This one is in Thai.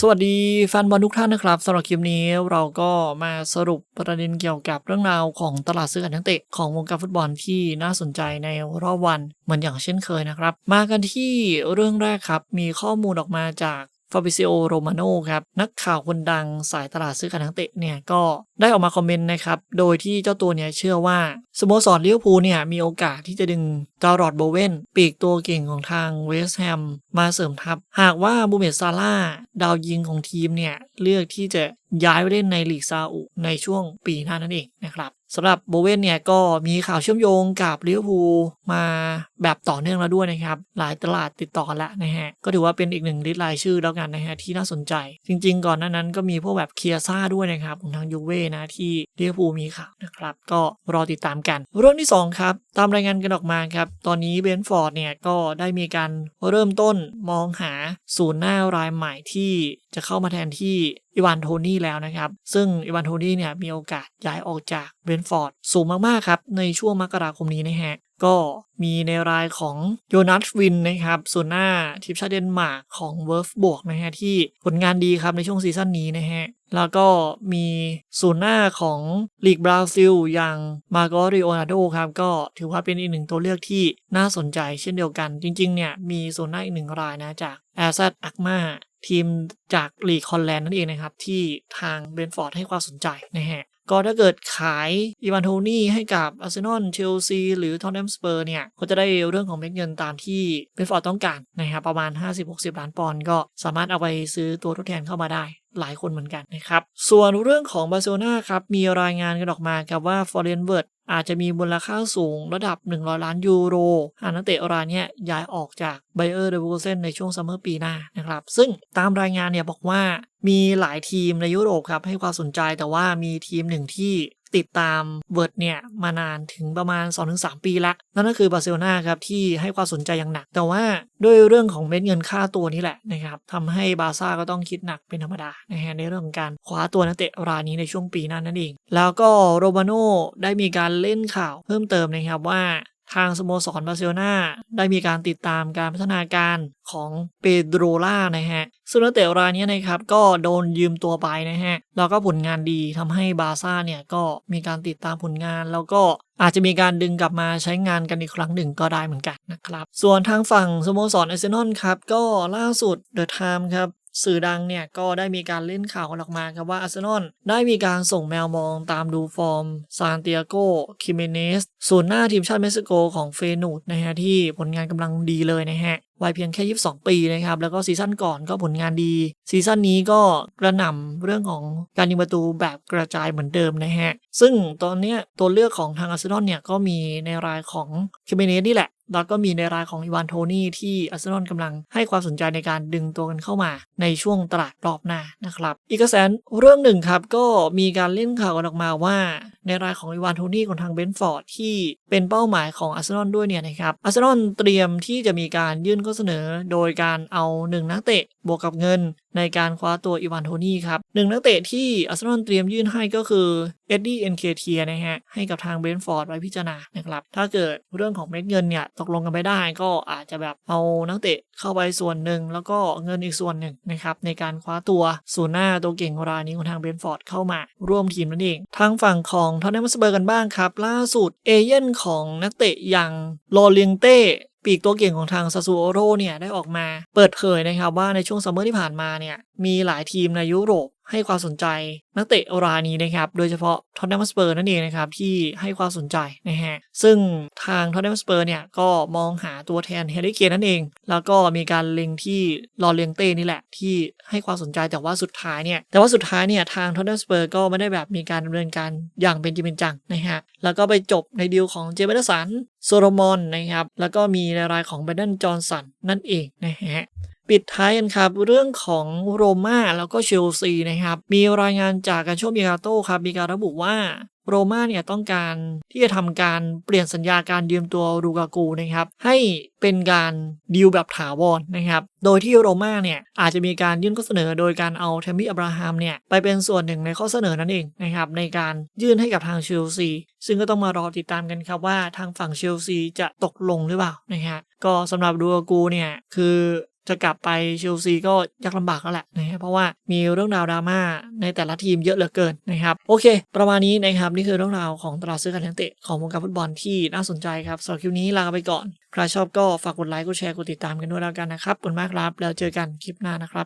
สวัสดีแฟนบอลทุกท่านนะครับสำหรับคลิปนี้เราก็มาสรุปประเด็นเกี่ยวกับเรื่องราวของตลาดซื้อขายนักเตะของวงการฟุตบอลที่น่าสนใจในรอบวันเหมือนอย่างเช่นเคยนะครับ มากันที่เรื่องแรกครับมีข้อมูลออกมาจาก ฟาบิซิโอโรมาโนครับนักข่าวคนดังสายตลาดซื้อขายนักเตะเนี่ยก็ได้ออกมาคอมเมนต์นะครับโดยที่เจ้าตัวเนี่ยเชื่อว่าสโมสรลิเวอร์พูลเนี่ยมีโอกาสที่จะดึงจารอดโบเวนปีกตัวเก่งของทางเวสต์แฮมมาเสริมทัพ หากว่าบูเมตซาร่าดาวยิงของทีมเนี่ยเลือกที่จะย้ายไปเล่นในลีกซาอุในช่วงปีหน้านั่นเองนะครับสำหรับโบเวนเนี่ยก็มีข่าวเชื่อมโยงกับลิเวอร์พูลมาแบบต่อเนื่องแล้วด้วยนะครับ หลายตลาดติดต่อแล้วนะฮะ ก็ถือว่าเป็นอีกหนึ่งลิสต์รายชื่อแล้วกันนะฮะ ที่น่าสนใจ จริง ๆ ก่อนหน้านั้นก็มีพวกแบบเคียซ่าด้วยนะครับ ของทางยูเว่นะ ที่ลิเวอร์พูลมีข่าวนะครับ ก็รอติดตามกัน เรื่องที่ 2 ครับ ตามรายงานกันออกมาครับ ตอนนี้เบนฟอร์ดเนี่ยก็ได้มีการเริ่มต้นมองหาศูนย์หน้ารายใหม่ที่จะเข้ามาแทนที่ อีวานโทนี่แล้วนะครับ ซึ่งอีวานโทนี่เนี่ยมีโอกาสย้ายออกจากเบนฟอร์ดสูงมากๆครับ ในช่วงมกราคมนี้นะฮะก็มีในรายของโยนัสวินนะครับส่วนหน้าทีมชาติเดนมาร์กของเวิร์ฟบวกนะฮะที่ผลงานดีครับในช่วงซีซั่นนี้นะฮะแล้วก็มีศูนหน้าของลีกบราซิลอย่างมาโกริโอนาโดครับก็ถือว่าเป็นอีกหนึ่งตัวเลือกที่น่าสนใจเช่นเดียวกัน จริงๆเนี่ยมีศูนหน้าอีกหนึ่งรายนะจากแอซัตอักมา ทีมจากลีกฮอลแลนด์นั่นเองนะครับ ที่ทางเบนฟอร์ดให้ความสนใจนะฮะก็ถ้าเกิดขายอีวานโทนี่ให้กับอาร์เซนอลเชลซีหรือทอตแนมสเปอร์เนี่ย ก็จะได้เรื่องของเม็ดเงินตามที่เบนฟอร์ดต้องการนะครับประมาณ 50-60 ล้านปอนด์ก็สามารถเอาไปซื้อตัวทดแทนเข้ามาได้หลายคนเหมือนกันนะครับ ส่วนเรื่องของบาร์เซโลนาครับ มีรายงานกันออกมาครับว่าฟอร์เรนเวิร์ด อาจจะมีมูลค่าสูงระดับ 100 ล้านยูโรหากนักเตะรายนี้ย้ายออกจากไบเออร์เดวูเซนในช่วงซัมเมอร์ปีหน้านะครับ ซึ่งตามรายงานเนี่ยบอกว่ามีหลายทีมในยุโรปครับให้ความสนใจแต่ว่ามีทีมหนึ่งที่ ติดตามเวิร์ดเนี่ยมานานถึงประมาณ 2-3 ปีละ นั่นก็คือบาร์เซโลนาครับที่ให้ความสนใจอย่างหนัก แต่ว่าด้วยเรื่องของเม็ดเงินค่าตัวนี่แหละนะครับทำให้บาร์ซ่าก็ต้องคิดหนักเป็นธรรมดานะฮะในเรื่องของการคว้าตัวนักเตะรายนี้ในช่วงปีนั้นนั่นเอง แล้วก็โรบาโนได้มีการเล่นข่าวเพิ่มเติมนะครับว่า ทางสโมสรบาร์เซโลนาได้มีการติดตามการพัฒนาการของเปโดรล่านะฮะ ซึ่งนักเตะรายนี้นะครับก็โดนยืมตัวไปนะฮะ แล้วก็ผลงานดีทำให้บาร์ซ่าเนี่ยก็มีการติดตามผลงานแล้วก็อาจจะมีการดึงกลับมาใช้งานกันอีกครั้งหนึ่งก็ได้เหมือนกันนะครับ ส่วนทางฝั่งสโมสรอาร์เซนอลครับ ก็ล่าสุดเดอะไทม์ครับ สื่อดังเนี่ยก็ได้มีการเล่นข่าวกันออกมาครับว่าอาร์เซนอลได้มีการส่งแมวมองตามดูฟอร์มซานติอาโกคิเมเนสศูนหน้าทีมชาติเม็กซิโกของเฟนูดนะฮะที่ผลงานกำลังดีเลยนะฮะวัยเพียงแค่ 22 ปีนะครับ แล้วก็ซีซั่นก่อนก็ผลงานดี ซีซั่นนี้ก็กระหน่ำเรื่องของการยิงประตูแบบกระจายเหมือนเดิมนะฮะ ซึ่งตอนนี้ตัวเลือกของทางอาร์เซนอลเนี่ยก็มีในรายของคิเมเนสนี่แหละ แล้วก็มีในรายของอีวานโทนี่ที่อาร์เซนอลกำลังให้ความสนใจในการดึงตัวกันเข้ามาในช่วงตลาดรอบหน้านะครับ อีกกระแสเรื่องหนึ่งครับ ก็มีการเล่นข่าวกันออกมาว่า ในรายของอีวานโทนี่ของทางเบนฟอร์ดที่เป็นเป้าหมายของอาร์เซนอลด้วยเนี่ยนะครับอาร์เซนอลเตรียมที่จะมีการยื่นข้อเสนอ โดยการเอาหนึ่งนักเตะ บวกกับเงินในการคว้าตัวอีวานโทนี่ครับหนึ่งนักเตะที่อาร์เซนอลเตรียมยื่นให้ก็คือเอ็ดดี้เอ็นเคเทียนะฮะให้กับทางเบนฟอร์ดไว้พิจารณานะครับถ้าเกิดเรื่องของเม็ดเงินเนี่ยตกลงกันไปได้ก็อาจจะแบบเอานักเตะเข้าไปส่วนหนึ่ง แล้วก็เงินอีกส่วนหนึ่งนะครับในการคว้าตัวศูนย์หน้าตัวเก่งรายนี้ของทางเบนฟอร์ดเข้ามาร่วมทีมนั่นเองทางฝั่งของทอนเนมสเบอร์กันบ้างครับ ล่าสุดเอเย่นของนักเตะอย่างโรเลียงเต้ ปีกตัวเก่งของทางซาซูโอโรเนี่ยได้ออกมาเปิดเผยนะครับว่าในช่วงซัมเมอร์ที่ผ่านมาเนี่ยมีหลายทีมในยุโรป ให้ความสนใจนักเตะรายนี้นะครับ โดยเฉพาะทอนเนมสเปอร์นั่นเองนะครับ ที่ให้ความสนใจนะฮะ ซึ่งทางทอนเนมสเปอร์เนี่ย ก็มองหาตัวแทนเฮลิเกนนั่นเอง แล้วก็มีการเล็งที่ลอเลียงเต้นี่แหละ ที่ให้ความสนใจแต่ว่าสุดท้ายเนี่ย แต่ว่าสุดท้ายเนี่ย ทางทอนเนมสเปอร์ก็ไม่ได้แบบมีการดำเนินการอย่างเป็นจริงเป็นจังนะฮะ แล้วก็ไปจบในดีลของเจเบอร์สันโซโลมอนนะครับ แล้วก็มีรายของเบรนดนจอห์นสันนั่นเองนะฮะ ปิดท้ายกันครับ เรื่องของโรม่าแล้วก็เชลซีนะครับ มีรายงานจากการโชมิกาโต้ครับ มีการระบุว่าโรม่าเนี่ยต้องการที่จะทำการเปลี่ยนสัญญาการยืมตัวรูกากูนะครับให้เป็นการดีลแบบถาวรนะครับ โดยที่โรม่าเนี่ยอาจจะมีการยื่นข้อเสนอโดยการเอาเทมมี่อับราฮัมเนี่ยไปเป็นส่วนหนึ่งในข้อเสนอนั่นเองนะครับในการยื่นให้กับทางเชลซีซึ่งก็ต้องมารอติดตามกันครับว่าทางฝั่งเชลซีจะตกลงหรือเปล่านะฮะก็สำหรับดูกากูเนี่ยคือ จะกลับไปเชลซีก็ยากลำบากแล้วแหละนะครับเพราะว่ามีเรื่องราวดราม่าในแต่ละทีมเยอะเหลือเกินนะครับโอเค ประมาณนี้นะครับนี่คือเรื่องราวของตลาดซื้อขายนักเตะของวงการฟุตบอลที่น่าสนใจครับสำหรับคลิปนี้ลาไปก่อน ใครชอบก็ฝากกดไลค์กดแชร์กดติดตามกันด้วยแล้วกันนะครับขอบคุณมากครับแล้วเจอกันคลิปหน้านะครับ